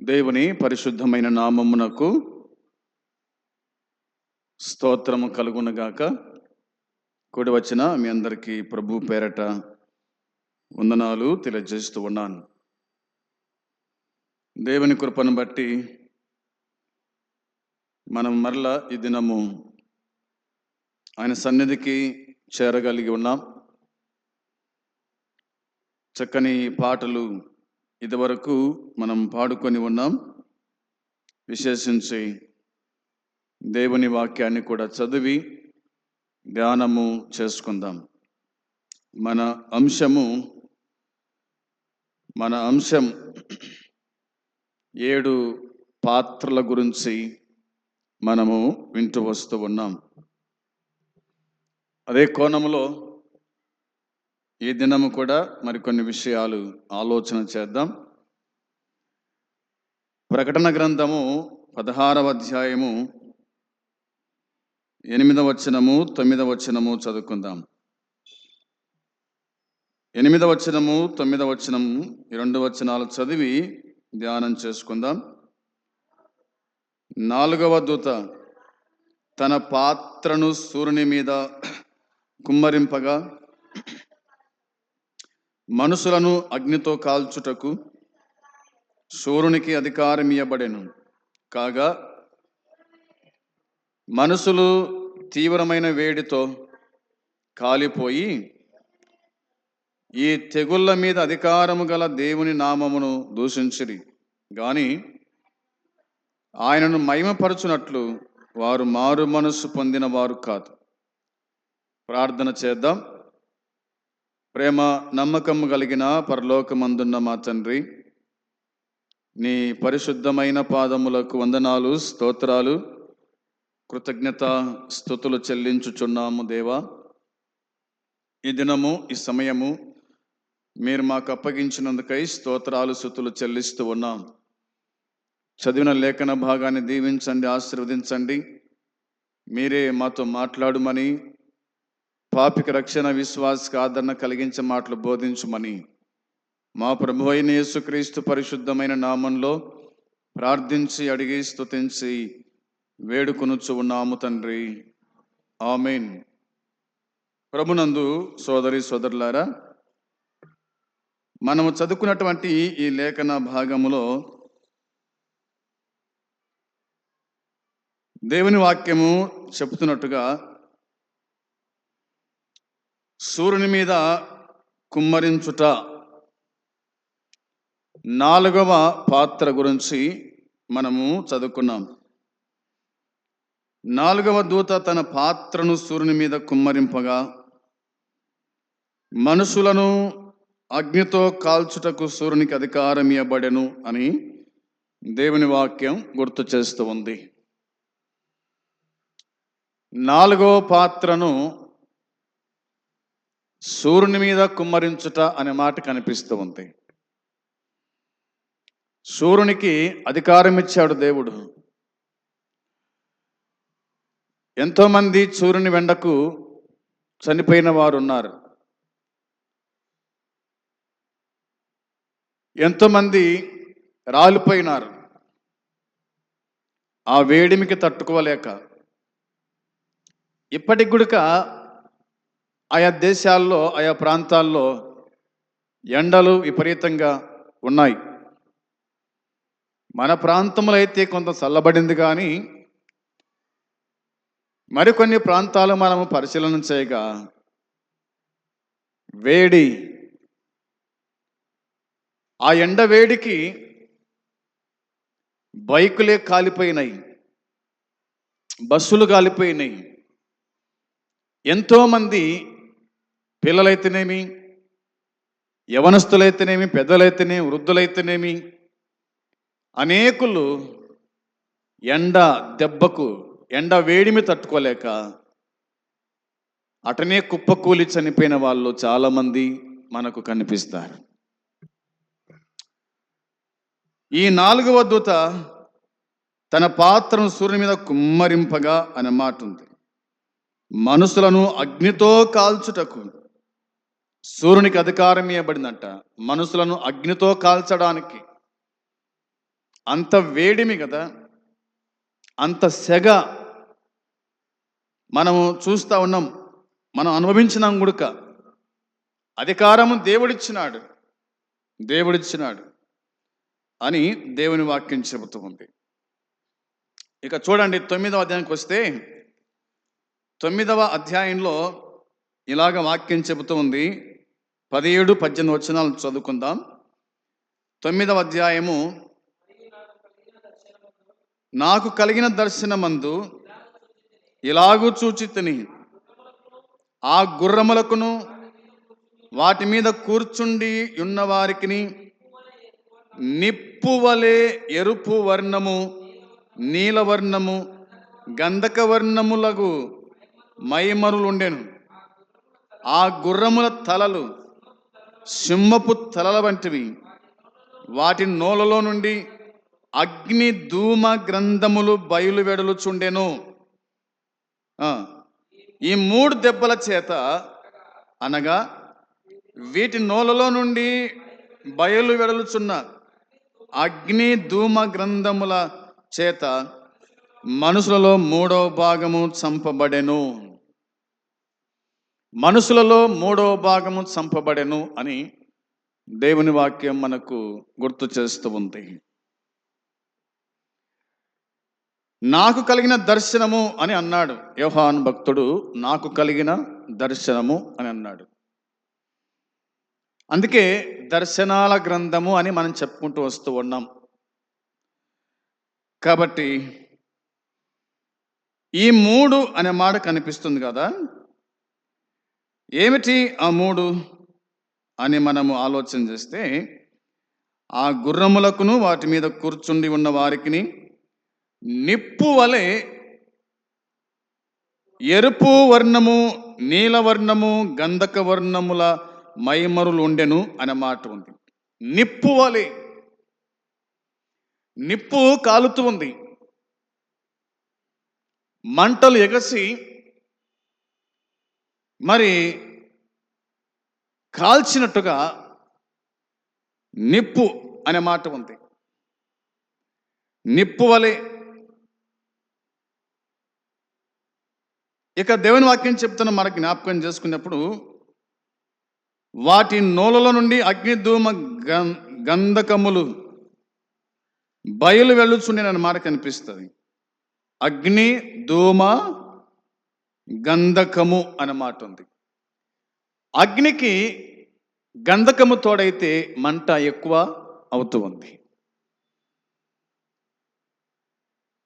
దేవుని పరిశుద్ధమైన నామమునకు స్తోత్రము కలుగునగాక. కూడి వచ్చిన మీ అందరికీ ప్రభు పేరట వందనాలు తెలియజేస్తూ ఉన్నాను. దేవుని కృపను బట్టి మనం మరలా ఈ దినము ఆయన సన్నిధికి చేరగలిగి ఉన్నాం. చక్కని పాటలు ఇదివరకు మనం పాడుకొని ఉన్నాం విశేషించి దేవుని వాక్యాన్ని కూడా చదివి ధ్యానము చేసుకుందాం. మన అంశము మన అంశం ఏడు పాత్రల గురించి మనము వింటూ వస్తూ ఉన్నాం. అదే కోణంలో ఈ దినము కూడా మరికొన్ని విషయాలు ఆలోచన చేద్దాం. ప్రకటన గ్రంథము పదహారవ అధ్యాయము ఎనిమిదవ వచనము తొమ్మిదవ వచనము చదువుకుందాం. ఎనిమిదవ వచనము తొమ్మిదవ వచనము ఈ రెండు వచనాలు చదివి ధ్యానం చేసుకుందాం. నాలుగవ దూత తన పాత్రను సూర్యుని మీద కుమ్మరింపగా మనుషులను అగ్నితో కాల్చుటకు సూర్యునికి అధికారం ఇవ్వబడెను కాగా మనుషులు తీవ్రమైన వేడితో కాలిపోయి ఈ తెగుళ్ళ మీద అధికారము గల దేవుని నామమును దూషించిరి. గాని ఆయనను మహిమపరచునట్లు వారు మారు మనస్సు పొందిన వారు కాదు. ప్రార్థన చేద్దాం. ప్రేమ నమ్మకము కలిగిన పరలోకమందున్న మా తండ్రి నీ పరిశుద్ధమైన పాదములకు వందనాలు స్తోత్రాలు కృతజ్ఞత స్థుతులు చెల్లించుచున్నాము దేవా. ఈ దినము ఈ సమయము మీరు మాకు అప్పగించినందుకై స్తోత్రాలు స్థుతులు చెల్లిస్తూ ఉన్నాం. చదివిన లేఖన భాగాన్ని దీవించండి ఆశీర్వదించండి. మీరే మాతో మాట్లాడుమని పాపిక రక్షణ విశ్వాసకు ఆదరణ కలిగించే మాటలు బోధించుమని మా ప్రభు అయిన యేసుక్రీస్తు పరిశుద్ధమైన నామంలో ప్రార్థించి అడిగి స్తుతించి వేడుకొనుచు ఉన్నాము తండ్రి. ఆమెన్. ప్రభునందు సోదరి సోదరులారా మనము చదువుకున్నటువంటి ఈ లేఖన భాగములో దేవుని వాక్యము చెప్తున్నట్టుగా సూర్యుని మీద కుమ్మరించుట. నాలుగవ పాత్ర గురించి మనము చదువుకున్నాం. నాలుగవ దూత తన పాత్రను సూర్యుని మీద కుమ్మరింపగా మనుషులను అగ్నితో కాల్చుటకు సూర్యునికి అధికారం ఇవ్వబడెను అని దేవుని వాక్యం గుర్తు చేస్తూ ఉంది. నాలుగవ పాత్రను సూర్యుని మీద కుమ్మరించుట అనే మాట కనిపిస్తూ ఉంది. సూర్యునికి అధికారం ఇచ్చాడు దేవుడు. ఎంతోమంది సూర్యుని వెండకు చనిపోయిన వారు ఉన్నారు ఎంతోమంది రాలిపోయినారు. ఆ వేడిమికి తట్టుకోలేక. ఇప్పటికి గుడిక ఆయా దేశాల్లో ఆయా ప్రాంతాల్లో ఎండలు విపరీతంగా ఉన్నాయి. మన ప్రాంతంలో అయితే కొంత చల్లబడింది కానీ మరికొన్ని ప్రాంతాలు మనము పరిశీలన చేయగా వేడి ఆ ఎండ వేడికి బైకులే కాలిపోయినాయి. బస్సులు కాలిపోయినాయి. ఎంతోమంది పిల్లలైతేనేమి యవనస్తులైతేనేమి పెద్దలైతేనేమి వృద్ధులైతేనేమి అనేకులు ఎండ దెబ్బకు ఎండ వేడిమి తట్టుకోలేక అటనే కుప్పకూలి చనిపోయిన వాళ్ళు చాలామంది మనకు కనిపిస్తారు. ఈ నాలుగవ దూత తన పాత్రను సూర్యుని మీద కుమ్మరింపగా అనే మాట ఉంది మనుషులను అగ్నితో కాల్చుటకు సూర్యునికి అధికారం ఇవ్వబడిందంట మనుషులను అగ్నితో కాల్చడానికి. అంత వేడిమి కదా. అంత సెగ మనము చూస్తూ ఉన్నాం. మనం అనుభవించినాం గుడుక. అధికారము దేవుడిచ్చినాడు. దేవుడిచ్చినాడు అని దేవుని వాక్యం చెబుతూ ఉంది. ఇక చూడండి తొమ్మిదవ అధ్యాయానికి వస్తే తొమ్మిదవ అధ్యాయంలో ఇలాగ వాక్యం చెబుతూ ఉంది. పదిహేడు పద్దెనిమిది వచనాలు చదువుకుందాం. తొమ్మిదవ అధ్యాయము. నాకు కలిగిన దర్శనమందు ఇలాగూ చూచితిని. ఆ గుర్రములకును వాటి మీద కూర్చుండి ఉన్న వారికి నిప్పు వలె ఎరుపు వర్ణము నీలవర్ణము గంధక వర్ణములకు మైమరులుండెను. ఆ గుర్రముల తలలు సింహపు తలల వంటివి. వాటి నోలలో నుండి అగ్ని ధూమ గ్రంథములు బయలు వెడలుచుండెను. ఆ, ఈ మూడు దెబ్బల చేత అనగా వీటి నోలలో నుండి బయలు వెడలుచున్న అగ్ని ధూమ గ్రంథముల చేత మనుషులలో మూడవ భాగము చంపబడెను. మనుషులలో మూడో భాగము చంపబడెను అని దేవుని వాక్యం మనకు గుర్తు చేస్తూ ఉంది. నాకు కలిగిన దర్శనము అని అన్నాడు. యోహాన్ భక్తుడు నాకు కలిగిన దర్శనము అని అన్నాడు. అందుకే దర్శనాల గ్రంథము అని మనం చెప్పుకుంటూ వస్తూ ఉన్నాం. కాబట్టి ఈ మూడు అనే మాట కనిపిస్తుంది కదా? ఏమిటి ఆ మూడు అని మనము ఆలోచన చేస్తే ఆ గుర్రములకును వాటి మీద కూర్చుండి ఉన్న వారికి నిప్పు వలె ఎరుపు వర్ణము నీలవర్ణము గంధక వర్ణముల మైమరులు ఉండెను అనే మాట ఉంది. నిప్పు వలె. నిప్పు కాలుతూ ఉంది. మంటలు ఎగసి మరి కాల్చినట్టుగా నిప్పు అనే మాట ఉంది. నిప్పు వలె ఇక దేవుని వాక్యం చెప్తున్న మనకు జ్ఞాపకం చేసుకున్నప్పుడు వాటి నోలలో నుండి అగ్నిధూమ గం గంధకములు బయలు వెళ్ళుచుండేనని మాట కనిపిస్తుంది. అగ్ని ధూమ గంధకము అన్నమాట ఉంది. అగ్నికి గంధకము తోడైతే మంట ఎక్కువ అవుతూ ఉంది.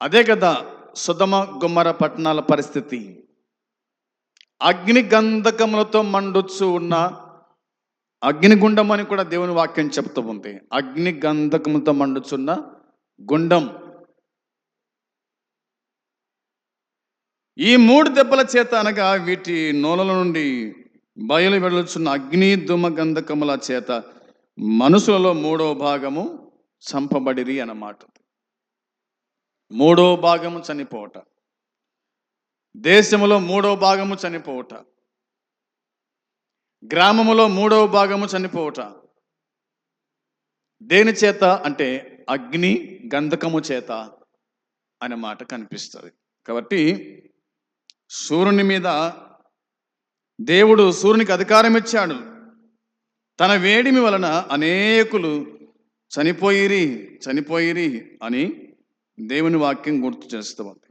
అదే కదా సుధమ గుమ్మర పట్టణాల పరిస్థితి. అగ్ని గంధకములతో మండుచు ఉన్న అగ్నిగుండం అని కూడా దేవుని వాక్యం చెప్తూ ఉంది. అగ్ని గంధకములతో మండుచున్న గుండం ఈ మూడు దెబ్బల చేత అనగా వీటి నూనెల నుండి బయలు వెలుచున్న అగ్ని దుమ గంధకముల చేత మనుషులలో మూడో భాగము చంపబడిరి అన్నమాట. మూడో భాగము చనిపోవట దేశములో మూడో భాగము చనిపోవట గ్రామములో మూడో భాగము చనిపోవట దేని చేత అంటే అగ్ని గంధకము చేత అనే మాట కనిపిస్తుంది. కాబట్టి సూర్యుని మీద దేవుడు సూర్యునికి అధికారం ఇచ్చాడు. తన వేడిమి వలన అనేకులు చనిపోయిరి చనిపోయిరి అని దేవుని వాక్యం గుర్తు చేస్తూ ఉంది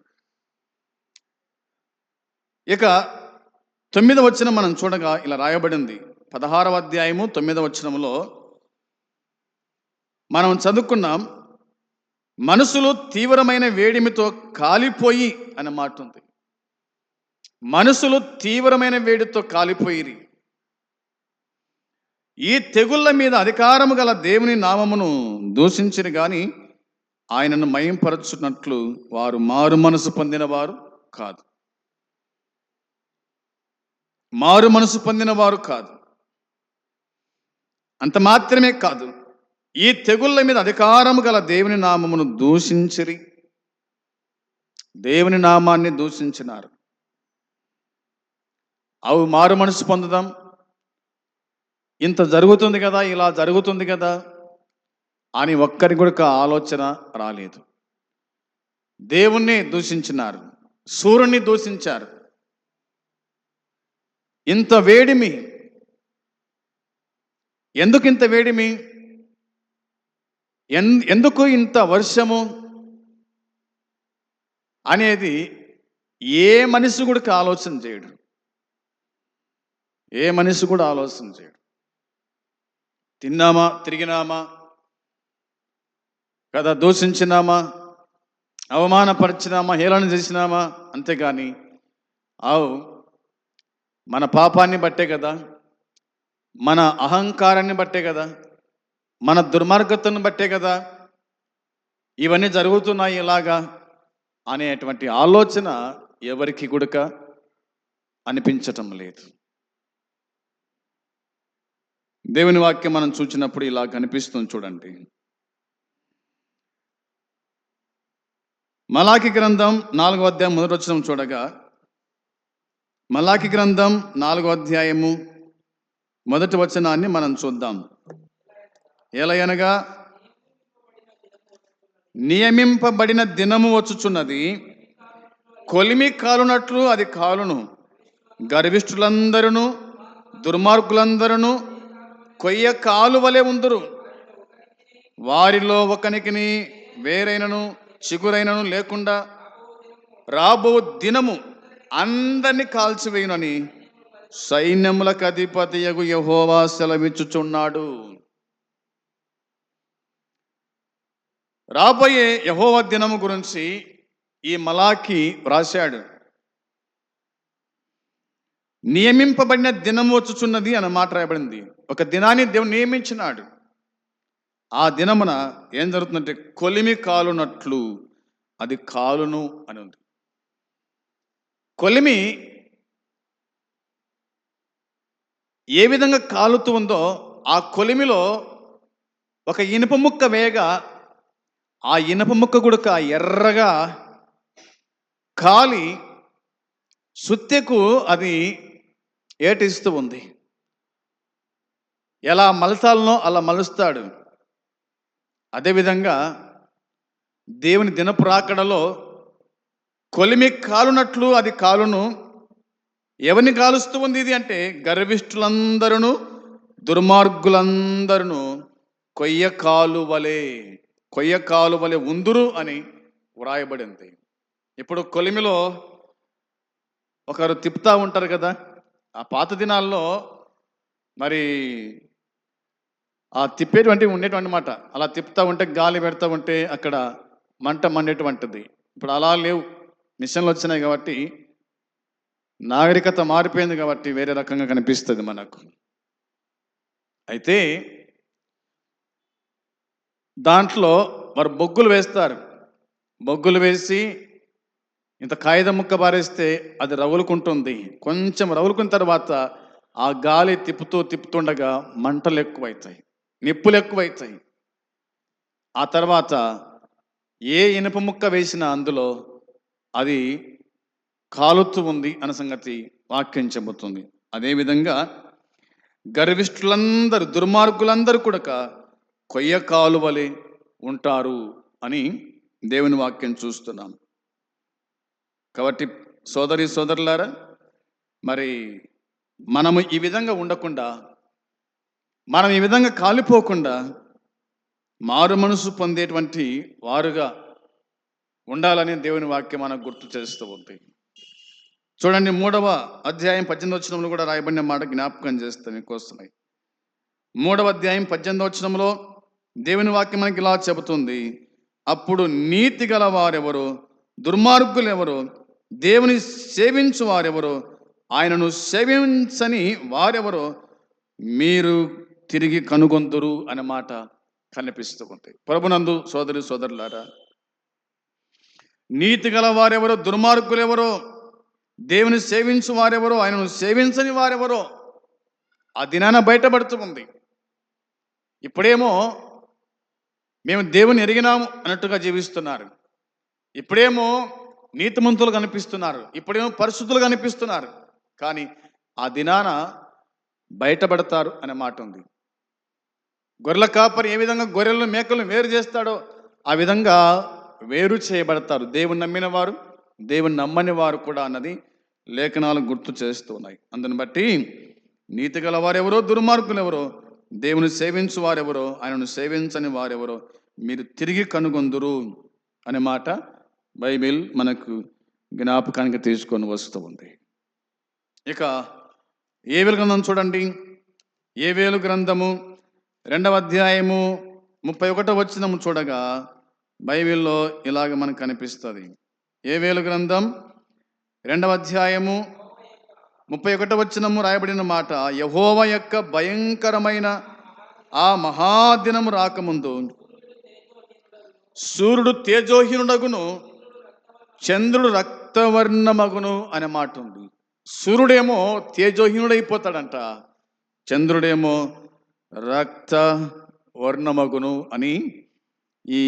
ఇక తొమ్మిదవ వచనం మనం చూడగా ఇలా రాయబడింది. పదహారవ అధ్యాయము తొమ్మిదవ వచనంలో మనం చదువుకున్నాం మనసులో తీవ్రమైన వేడిమితో కాలిపోయి అనే మాట ఉంది. మనసులు తీవ్రమైన వేడితో కాలిపోయిరి. ఈ తెగుళ్ళ మీద అధికారము గల దేవుని నామమును దూషించిరి గాని ఆయనను మయంపరచున్నట్లు వారు మారు మనసు పొందిన వారు కాదు. మారు మనసు పొందిన వారు కాదు. అంత మాత్రమే కాదు. ఈ తెగుళ్ళ మీద అధికారము గల దేవుని నామమును దూషించిరి. దేవుని నామాన్ని దూషించినారు. అవి మారు మనసు పొందుదాం. ఇంత జరుగుతుంది కదా ఇలా జరుగుతుంది కదా అని ఒక్కరి కూడా ఆలోచన రాలేదు. దేవుణ్ణి దూషించినారు సూర్యుని దూషించారు. ఇంత వేడిమి ఎందుకు ఇంత వేడిమి? ఎన్- ఎందుకు ఇంత వర్షము? అనేది ఏ మనిషి కూడా ఆలోచన చేయడు. ఏ మనిషి కూడా ఆలోచన చేయడు. తిన్నామా తిరిగినామా కదా దూషించినామా అవమానపరిచినామా హేళన చేసినామా అంతేగాని ఆవు మన పాపాన్ని బట్టే కదా మన అహంకారాన్ని బట్టే కదా మన దుర్మార్గతను బట్టే కదా ఇవన్నీ జరుగుతున్నాయి ఇలాగా అనేటువంటి ఆలోచన ఎవరికి గుడక? అనిపించటం లేదు. దేవుని వాక్యం మనం చూచినప్పుడు ఇలా కనిపిస్తుంది చూడండి. మలాకి గ్రంథం నాలుగో అధ్యాయం మొదటి వచ్చిన చూడగా మలాకి గ్రంథం నాలుగో అధ్యాయము మొదటి వచనాన్ని మనం చూద్దాం. ఎలయనగా నియమింపబడిన దినము వచ్చుచున్నది కొలిమి కాలునట్లు అది కాలును గర్విష్ఠులందరూ దుర్మార్గులందరూ కొయ్య కాలువలే ఉందరు. వారిలో ఒకనికిని వేరైనను చిగురైనను లేకుండా రాబో దినము అందరిని కాల్చివేయునని సైన్యములకు అధిపతియగు యహోవా సెలవిచ్చుచున్నాడు. రాబోయే యహోవ దినము గురించి ఈ మలాకి వ్రాశాడు. నియమింపబడిన దినము వచ్చుచున్నది అని మాట రాయబడింది. ఒక దినాన్ని దేవుడు నియమించినాడు. ఆ దినమున ఏం జరుగుతుందంటే కొలిమి కాలునట్లు అది కాలును అని ఉంది. కొలిమి ఏ విధంగా కాలుతూ ఉందో ఆ కొలిమిలో ఒక ఇనుప ముక్క వేయగా ఆ ఇనుప ముక్క గుడక ఎర్రగా కాలి సుత్తెకు అది ఏటిస్తూ ఉంది. ఎలా మలచాలనో అలా మలుస్తాడు. అదేవిధంగా దేవుని దినపురాకడలో కొలిమి కాలునట్లు అది కాలును. ఎవరిని కాలుస్తూ ఉంది ఇది అంటే గర్విష్ఠులందరూ దుర్మార్గులందరూ కొయ్య కాలువలే కొయ్య కాలువలే ఉందురు అని వ్రాయబడింది. ఇప్పుడు కొలిమిలో ఒకరు తిప్పుతూ ఉంటారు కదా ఆ పాత దినాల్లో మరి ఆ తిప్పేటువంటి ఉండేటువంటి మాట. అలా తిప్పుతా ఉంటే గాలి పెడతా ఉంటే అక్కడ మంట మండేటువంటిది. ఇప్పుడు అలా లేవు. మిషన్లు వచ్చినాయి కాబట్టి నాగరికత మారిపోయింది కాబట్టి వేరే రకంగా కనిపిస్తుంది మనకు. అయితే దాంట్లో వారు బొగ్గులు వేస్తారు. బొగ్గులు వేసి ఇంత కాగితం ముక్క పారేస్తే అది రగులుకుంటుంది. కొంచెం రవులుకున్న తర్వాత ఆ గాలి తిప్పుతూ తిప్పుతుండగా మంటలు ఎక్కువైతాయి. నిప్పులు ఎక్కువైతాయి. ఆ తర్వాత ఏ ఇనుప ముక్క వేసినా అందులో అది కాలుతూ ఉంది అన్న సంగతి వాక్యం చెబుతుంది. అదేవిధంగా గర్విష్ఠులందరూ దుర్మార్గులందరూ కూడా కొయ్య కాలువలే ఉంటారు అని దేవుని వాక్యం చూస్తున్నాం. కాబట్టి సోదరి సోదరులారా మరి మనము ఈ విధంగా ఉండకుండా మనం ఈ విధంగా కాలిపోకుండా మారు మనసు పొందేటువంటి వారుగా ఉండాలని దేవుని వాక్యం మనకు గుర్తు చేస్తూ ఉంది. చూడండి మూడవ అధ్యాయం పద్దెనిమిది వచనంలో కూడా రాయబడిన మాట జ్ఞాపకం చేస్తే మీకు వస్తున్నాయి. మూడవ అధ్యాయం పద్దెనిమిది వచనంలో దేవుని వాక్యం మనకి ఇలా చెబుతుంది. అప్పుడు నీతి గల వారెవరు దుర్మార్గులు ఎవరు దేవుని సేవించు వారెవరు ఆయనను సేవించని వారెవరో మీరు తిరిగి కనుగొందురు అనే మాట కనిపిస్తూ ఉంది ప్రభునందు సోదరి సోదరులారా నీతి గల వారెవరో దుర్మార్గులు ఎవరో దేవుని సేవించు వారెవరో ఆయనను సేవించని వారెవరో ఆ దినాన బయటపడుతుంది ఇప్పుడేమో మేము దేవుని ఎరిగినాము అన్నట్టుగా జీవిస్తున్నారు. ఇప్పుడేమో నీతిమంతులు కనిపిస్తున్నారు. ఇప్పుడేమో పరిశుద్ధులు కనిపిస్తున్నారు. కానీ ఆ దినాన బయటపడతారు అనే మాట ఉంది. గొర్రెల కాపరి ఏ విధంగా గొర్రెలను మేకలను వేరు చేస్తాడో ఆ విధంగా వేరు చేయబడతారు. దేవుని నమ్మిన వారు దేవుని నమ్మని వారు కూడా అన్నది లేఖనాలు గుర్తు చేస్తున్నాయి. అందుని బట్టి నీతి గల వారెవరో దుర్మార్గులు ఎవరో దేవుని సేవించు వారెవరో ఆయనను సేవించని వారెవరో మీరు తిరిగి కనుగొందురు అనే మాట బైబిల్ మనకు జ్ఞాపకానికి తీసుకొని వస్తూ ఉంది. ఇక ఏవేలు గ్రంథం చూడండి. ఏవేలు గ్రంథము? రెండవ అధ్యాయము ముప్పై ఒకటో వచ్చినము చూడగా బైబిల్లో ఇలాగ మనకు కనిపిస్తుంది. ఏ వేలు గ్రంథం? రెండవ అధ్యాయము ముప్పై ఒకటో వచ్చినము రాయబడిన మాట యహోవ యొక్క భయంకరమైన ఆ మహాదినము రాకముందు సూర్యుడు తేజోహీనుడగును చంద్రుడు రక్తవర్ణమగును అనే మాట ఉంది. సూర్యుడేమో తేజోహీనుడైపోతాడంట చంద్రుడేమో రక్త వర్ణమగును అని ఈ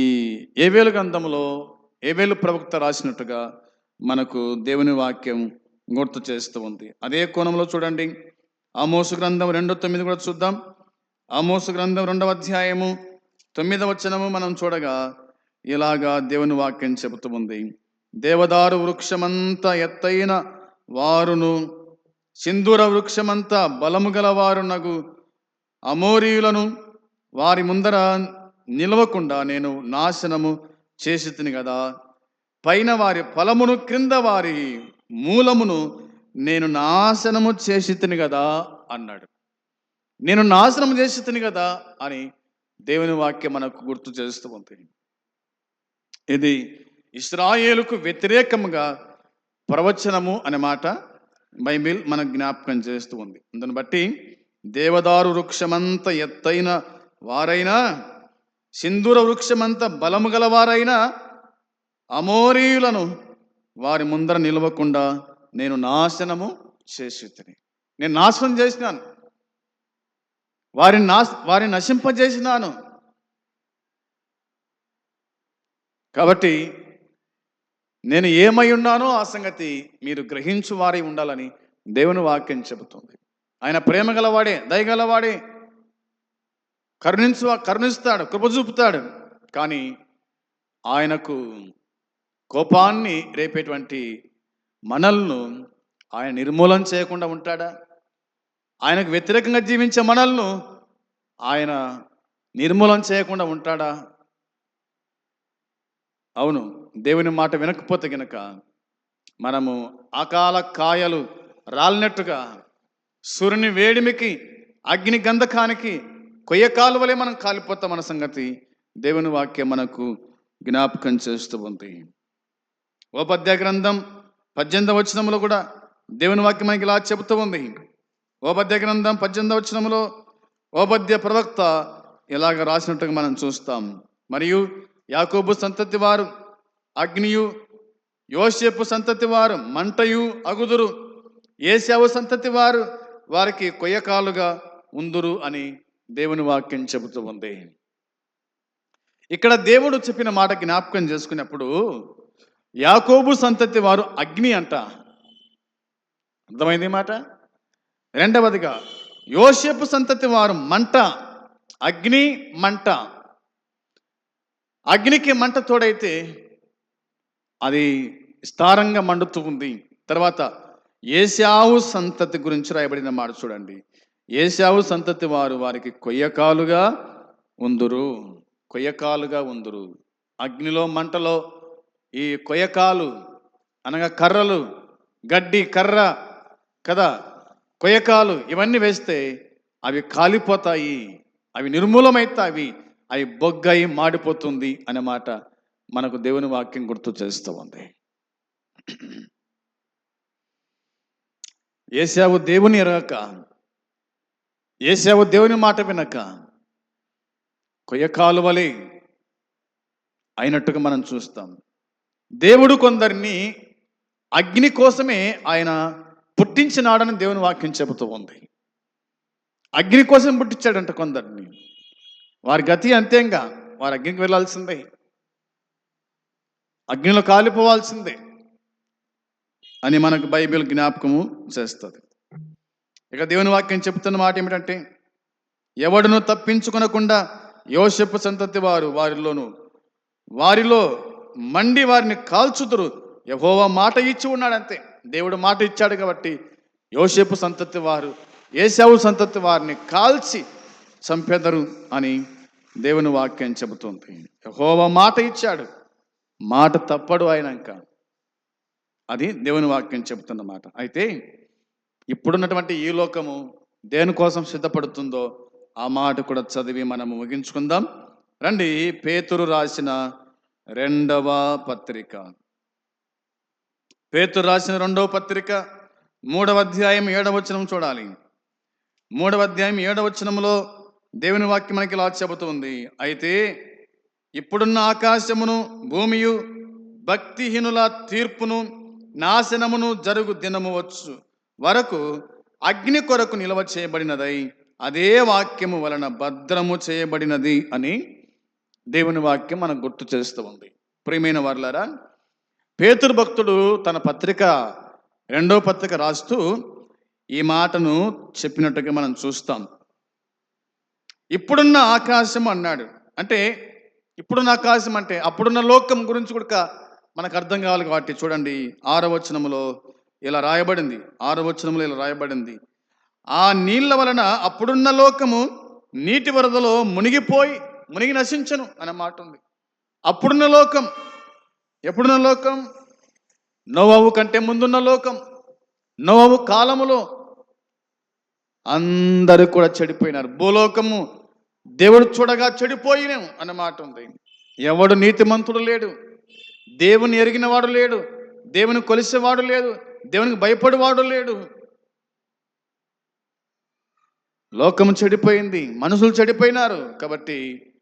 ఏవేలు గ్రంథంలో ఏవేలు ప్రవక్త రాసినట్టుగా మనకు దేవుని వాక్యం గుర్తు చేస్తూ ఉంది. అదే కోణంలో చూడండి. ఆమోసు గ్రంథం రెండో తొమ్మిది కూడా చూద్దాం. ఆమోసు గ్రంథం రెండవ అధ్యాయము తొమ్మిదవ వచనము మనం చూడగా ఇలాగా దేవుని వాక్యం చెబుతూ ఉంది. దేవదారు వృక్షమంత ఎత్తైన వారును సింధూర వృక్షమంతా బలము గలవారునగు అమోరీయులను వారి ముందర నిలవకుండా నేను నాశనము చేసి కదా పైన వారి ఫలమును క్రింద వారి మూలమును నేను నాశనము చేసి కదా అన్నాడు. నేను నాశనం చేసి కదా అని దేవుని వాక్యం మనకు గుర్తు చేస్తూ ఉంది. ఇది ఇస్రాయేలుకు వ్యతిరేకముగా ప్రవచనము అనే మాట బైబిల్ మనకు జ్ఞాపకం చేస్తూ ఉంది. అందుని బట్టి దేవదారు వృక్షమంత ఎత్తైన వారైనా సింధూర వృక్షమంత బలము గలవారైనా అమోరీయులను వారి ముందర నిలవకుండా నేను నాశనము చేసి నేను నాశనం చేసినాను. వారిని నాశ వారిని నశింపజేసినాను. కాబట్టి నేను ఏమై ఉన్నానో ఆ సంగతి మీరు గ్రహించు వారై ఉండాలని దేవుని వాక్యం చెబుతుంది. ఆయన ప్రేమ గలవాడే దయగలవాడే కరుణించు కరుణిస్తాడు కృప చూపుతాడు. కానీ ఆయనకు కోపాన్ని రేపేటువంటి మనల్ను ఆయన నిర్మూలన చేయకుండా ఉంటాడా? ఆయనకు వ్యతిరేకంగా జీవించే మనల్ను ఆయన నిర్మూలన చేయకుండా ఉంటాడా? అవును దేవుని మాట వినకపోతే గనక మనము అకాల కాయలు రాలినట్టుగా సూర్యుని వేడిమికి అగ్ని గంధకానికి కొయ్య కాలువలే మనం కాలిపోతాం మన సంగతి దేవుని వాక్యం మనకు జ్ఞాపకం చేస్తూ ఉంది. ఓపద్య గ్రంథం పద్దెనిమిదవ వచనములో కూడా దేవుని వాక్యం మనకి ఇలా చెబుతూ ఉంది. ఓపద్య గ్రంథం పద్దెనిమిదవ వచనంలో ఓపద్య ప్రవక్త ఇలాగ రాసినట్టుగా మనం చూస్తాం. మరియు యాకోబు సంతతి వారు అగ్నియు యోసేపు సంతతి వారు మంటయు అగుదురు ఏసావు సంతతి వారు వారికి కొయ్యకాలుగా ఉందురు అని దేవుని వాక్యం చెబుతూ ఉంది. ఇక్కడ దేవుడు చెప్పిన మాట జ్ఞాపకం చేసుకున్నప్పుడు యాకోబు సంతతి వారు అగ్ని అంట. అర్థమైంది మాట? రెండవదిగా యోసేపు సంతతి వారు మంట అగ్ని మంట. అగ్నికి మంట తోడైతే అది స్థారంగా మండుతూ ఉంది. తర్వాత ఏశావు సంతతి గురించి రాయబడిన మాట చూడండి. ఏశావు సంతతి వారు వారికి కొయ్యకాలుగా ఉందురు. కొయ్యకాలుగా ఉందురు. అగ్నిలో మంటలో ఈ కొయ్యకాలు అనగా కర్రలు గడ్డి కర్ర కదా? కొయ్యకాలు ఇవన్నీ వేస్తే అవి కాలిపోతాయి అవి నిర్మూలమైతాయి అవి బొగ్గయి మాడిపోతుంది అనే మాట మనకు దేవుని వాక్యం గుర్తు చేస్తూ ఉంది. ఏసావు దేవుని ఎరగక. ఏసావు దేవుని మాట వినక. కొయ్య కాలువలే అయినట్టుగా మనం చూస్తాం. దేవుడు కొందరిని అగ్ని కోసమే ఆయన పుట్టించినాడని దేవుని వాక్యం చెబుతూ ఉంది. అగ్ని కోసం పుట్టించాడంట కొందరిని. వారి గతి అంతేంగా. వారు అగ్నికి వెళ్ళాల్సిందే. అగ్నిలో కాలిపోవాల్సిందే. అని మనకు బైబిల్ జ్ఞాపకము చేస్తుంది. ఇక దేవుని వాక్యం చెప్తున్న మాట ఏమిటంటే ఎవడును తప్పించుకొనకుండా యోసెప్పు సంతతి వారు వారిలోను వారిలో మండి వారిని కాల్చుదురు. యహోవా మాట ఇచ్చి ఉన్నాడంతే. దేవుడు మాట ఇచ్చాడు కాబట్టి యోషేపు సంతతి వారు ఏసావు సంతతి వారిని కాల్చి చంపెదరు అని దేవుని వాక్యం చెబుతుంది. యహోవా మాట ఇచ్చాడు. మాట తప్పడు అయినాక అది దేవుని వాక్యం చెబుతున్నమాట. అయితే ఇప్పుడున్నటువంటి ఈ లోకము దేనికోసం సిద్ధపడుతుందో ఆ మాట కూడా చదివి మనము ముగించుకుందాం. రండి పేతురు రాసిన రెండవ పత్రిక. పేతురు రాసిన రెండవ పత్రిక మూడవ అధ్యాయం ఏడవచనం చూడాలి. మూడవ అధ్యాయం ఏడవచనంలో దేవుని వాక్యం మనకి ఇలా చెబుతుంది. అయితే ఇప్పుడున్న ఆకాశమును భూమియు భక్తిహీనుల తీర్పును నాశనమును జరుగు దినము వచ్చు. వరకు అగ్ని కొరకు నిల్వ చేయబడినదై అదే వాక్యము వలన భద్రము చేయబడినది అని దేవుని వాక్యం మనకు గుర్తు చేస్తూ ఉంది. ప్రియమైన వారులారా పేతురు భక్తుడు తన పత్రిక రెండో పత్రిక రాస్తూ ఈ మాటను చెప్పినట్టుగా మనం చూస్తాం. ఇప్పుడున్న ఆకాశం అన్నాడు. అంటే ఇప్పుడున్న ఆకాశం అంటే అప్పుడున్న లోకం గురించి కూడా మనకు అర్థం కావాలి కాబట్టి చూడండి ఆరవచనములో ఇలా రాయబడింది. ఆరవచనములో ఇలా రాయబడింది. ఆ నీళ్ళ వలన అప్పుడున్న లోకము నీటి వరదలో మునిగిపోయి మునిగి నశించను అనే మాట ఉంది. అప్పుడున్న లోకం ఎప్పుడున్న లోకం? నోవవు కంటే ముందున్న లోకం నోవవు కాలములో. అందరూ కూడా చెడిపోయినారు. భూలోకము దేవుడు చూడగా చెడిపోయినాం అన్నమాట ఉంది. ఎవడు నీతిమంతుడు లేడు. దేవుని ఎరిగినవాడు లేడు దేవుని కొలిసేవాడు లేడు దేవునికి భయపడేవాడు లేడు. లోకము చెడిపోయింది మనుషులు చెడిపోయినారు. కాబట్టి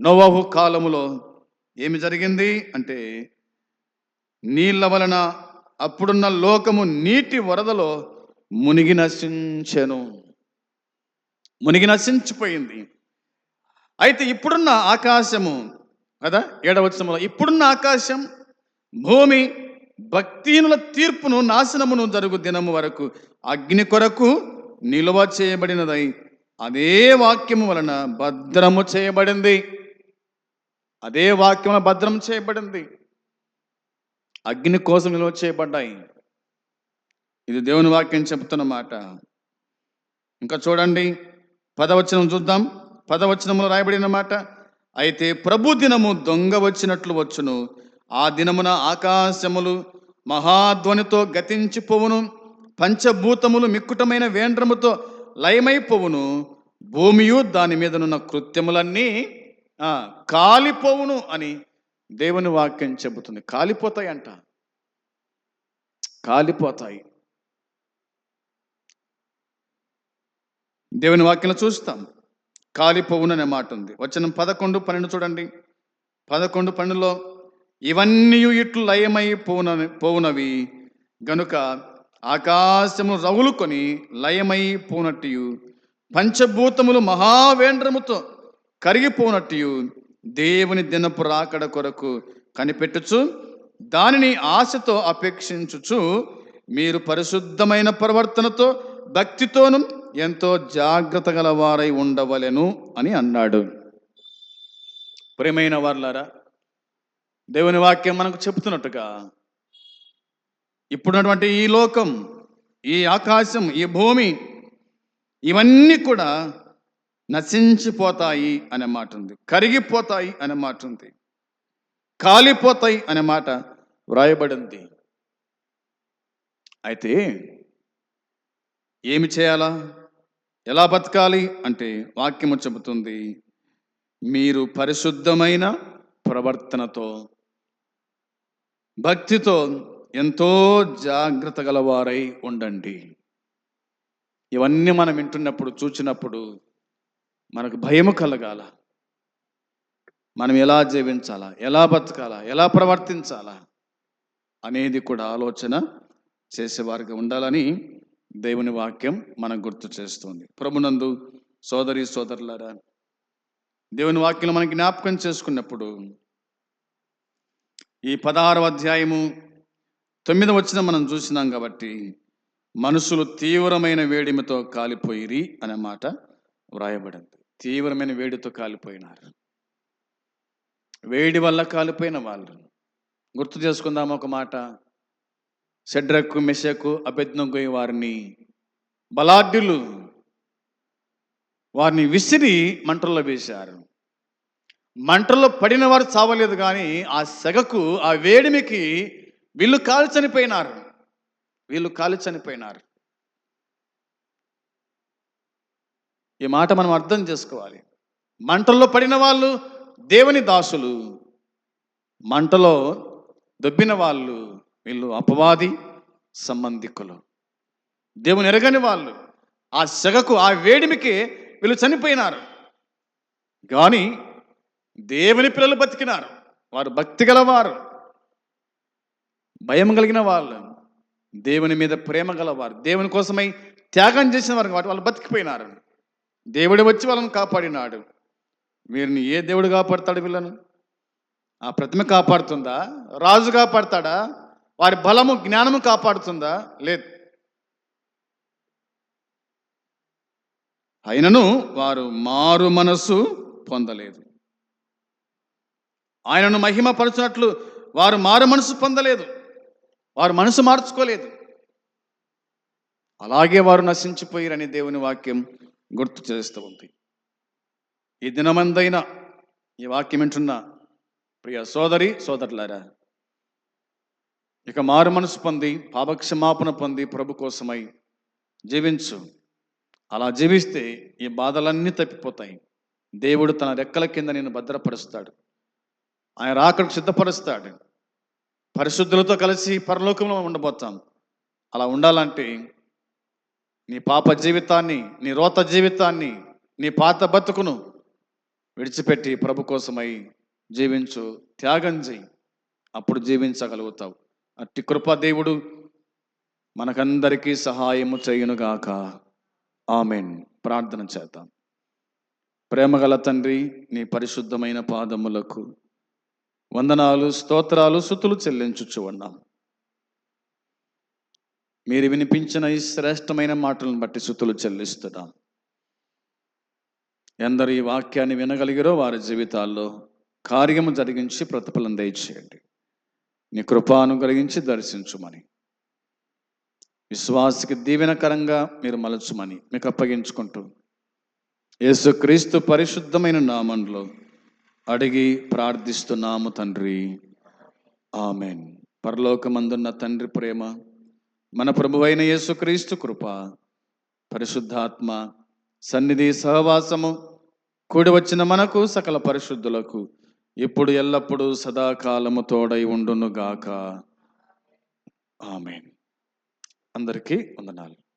నోవాహు కాలములో ఏమి జరిగింది అంటే నీళ్ళ వలన అప్పుడున్న లోకము నీటి వరదలో మునిగి నశించెను. మునిగి నశించిపోయింది. అయితే ఇప్పుడున్న ఆకాశము కదా? ఏడవచనంలో ఇప్పుడున్న ఆకాశం భూమి భక్తిహీనుల తీర్పును నాశనమును జరుగు దినము వరకు అగ్ని కొరకు నిలువ చేయబడినదై అదే వాక్యము వలన భద్రము చేయబడింది. అదే వాక్యం భద్రం చేయబడింది. అగ్ని కోసం నిల్వ చేయబడ్డాయి. ఇది దేవుని వాక్యం చెబుతున్న మాట. ఇంకా చూడండి పదవచనం చూద్దాం. పదవచనంలో రాయబడిన మాట అయితే ప్రభు దినము దొంగ వచ్చినట్లు వచ్చును. ఆ దినమున ఆకాశములు మహాధ్వనితో గతించిపోవును. పంచభూతములు మిక్కుటమైన వేండ్రముతో లయమైపోవును. భూమియు దాని మీదనున్న కృత్యములన్నీ కాలిపోవును అని దేవుని వాక్యం చెబుతుంది. కాలిపోతాయి అంట కాలిపోతాయి. దేవుని వాక్యం చూస్తాం. కాలిపోవును అనే మాట ఉంది వచ్చిన పదకొండు పన్నెండు చూడండి. పదకొండు పన్నెండులో ఇవన్నీ ఇట్లు లయమై పోవున పోవునవి. గనుక ఆకాశము రవులుకొని లయమై పోనట్టు పంచభూతములు మహావేంద్రముతో కరిగిపోనట్టు దేవుని దినపు రాకడ కొరకు కనిపెట్టుచు దానిని ఆశతో అపేక్షించుచు మీరు పరిశుద్ధమైన ప్రవర్తనతో భక్తితోను ఎంతో జాగ్రత్త గలవారై ఉండవలెను అని అన్నాడు. ప్రియమైన వార్లారా దేవుని వాక్యం మనకు చెబుతున్నట్టుగా ఇప్పుడున్నటువంటి ఈ లోకం ఈ ఆకాశం ఈ భూమి ఇవన్నీ కూడా నశించిపోతాయి అనే మాట ఉంది. కరిగిపోతాయి అనే మాట ఉంది. కాలిపోతాయి అనే మాట వ్రాయబడింది. అయితే ఏమి చేయాలా? ఎలా బతకాలి అంటే వాక్యము చెబుతుంది మీరు పరిశుద్ధమైన ప్రవర్తనతో భక్తితో ఎంతో జాగ్రత్త గలవారై ఉండండి. ఇవన్నీ మనం వింటున్నప్పుడు చూచినప్పుడు మనకు భయము కలగాల. మనం ఎలా జీవించాలా ఎలా బతకాలా ఎలా ప్రవర్తించాలా అనేది కూడా ఆలోచన చేసేవారిగా ఉండాలని దేవుని వాక్యం మనకు గుర్తు చేస్తుంది. ప్రభునందు సోదరి సోదరులారా దేవుని వాక్యం మనకి జ్ఞాపకం చేసుకున్నప్పుడు ఈ పదహారవ అధ్యాయము తొమ్మిది వచ్చిన మనం చూసినాం కాబట్టి మనుషులు తీవ్రమైన వేడిమితో కాలిపోయిరి అనే మాట వ్రాయబడింది. తీవ్రమైన వేడితో కాలిపోయినారు. వేడి వల్ల కాలిపోయిన వాళ్ళు. గుర్తు చేసుకుందాం ఒక మాట. షడ్రకు మెషకు అభెజ్ఞకు వారిని బలాఢ్యులు. వారిని విసిరి మంటల్లో వేశారు. మంటల్లో పడిన వారు చావలేదు కానీ ఆ సెగకు ఆ వేడిమికి వీళ్ళు కాలు చనిపోయినారు. వీళ్ళు కాలు చనిపోయినారు. ఈ మాట మనం అర్థం చేసుకోవాలి. మంటల్లో పడిన వాళ్ళు దేవుని దాసులు. మంటలో దొబ్బిన వాళ్ళు. వీళ్ళు అపవాది సంబంధికులు. దేవుని ఎరగని వాళ్ళు ఆ సెగకు ఆ వేడిమికి వీళ్ళు చనిపోయినారు. కానీ దేవుని పిల్లలు బతికినారు. వారు భక్తి గలవారు. భయం కలిగిన వాళ్ళు దేవుని మీద ప్రేమ గలవారు దేవుని కోసమై త్యాగం చేసిన వారు కాబట్టి వాళ్ళు బతికిపోయినారు. దేవుడు వచ్చి వాళ్ళని కాపాడినాడు. వీరిని ఏ దేవుడు కాపాడతాడు వీళ్ళను? ఆ ప్రతిమ కాపాడుతుందా? రాజు కాపాడతాడా? వారి బలము జ్ఞానము కాపాడుతుందా? లేదు. అయినను వారు మారు మనసు పొందలేదు. ఆయనను మహిమపరచినట్లు వారు మారు మనసు పొందలేదు. వారు మనసు మార్చుకోలేదు. అలాగే వారు నశించిపోయారని దేవుని వాక్యం గుర్తు చేస్తూ ఉంది. ఈ దినమందైనా ఈ వాక్యం వింటున్న ప్రియ సోదరి సోదరులారా ఇక మారు మనసు పొంది పాపక్షమాపణ పొంది ప్రభు కోసమై జీవించు. అలా జీవిస్తే ఈ బాధలన్నీ తప్పిపోతాయి. దేవుడు తన రెక్కల కింద నేను భద్రపరుస్తాడు. ఆయన రాకడకు సిద్ధపరుస్తాడు. పరిశుద్ధులతో కలిసి పరలోకంలో ఉండబోతాం. అలా ఉండాలంటే నీ పాప జీవితాన్ని నీ రోత జీవితాన్ని నీ పాత బతుకును విడిచిపెట్టి ప్రభు కోసమై జీవించు త్యాగం చేయి. అప్పుడు జీవించగలుగుతావు. అట్టి కృప దేవుడు మనకందరికీ సహాయము చేయునుగాక. ఆమెన్. ప్రార్థన చేద్దాం. ప్రేమగల తండ్రి నీ పరిశుద్ధమైన పాదములకు వందనాలు స్తోత్రాలు సుతులు చెల్లించుచు ఉన్నాం. మీరు వినిపించిన ఈ శ్రేష్టమైన మాటలను బట్టి సుతులు చెల్లిస్తున్నాం. ఎందరు ఈ వాక్యాన్ని వినగలిగారో వారి జీవితాల్లో కార్యము జరిగించి ప్రతిఫలం దయచేయండి. నీ కృపాను కలిగించి దర్శించుమని. విశ్వాసకి దీవెనకరంగా మీరు మలచుమని మీకు అప్పగించుకుంటూ యేసుక్రీస్తు పరిశుద్ధమైన నామంలో అడిగి ప్రార్థిస్తున్నాము తండ్రి. ఆమెన్. పరలోకమందున్న తండ్రి ప్రేమ మన ప్రభువైన యేసుక్రీస్తు కృప పరిశుద్ధాత్మ సన్నిధి సహవాసము కూడి వచ్చిన మనకు సకల పరిశుద్ధులకు ఇప్పుడు ఎల్లప్పుడూ సదాకాలము తోడై ఉండును గాక ఆమెన్. అందరికీ వందనాలు.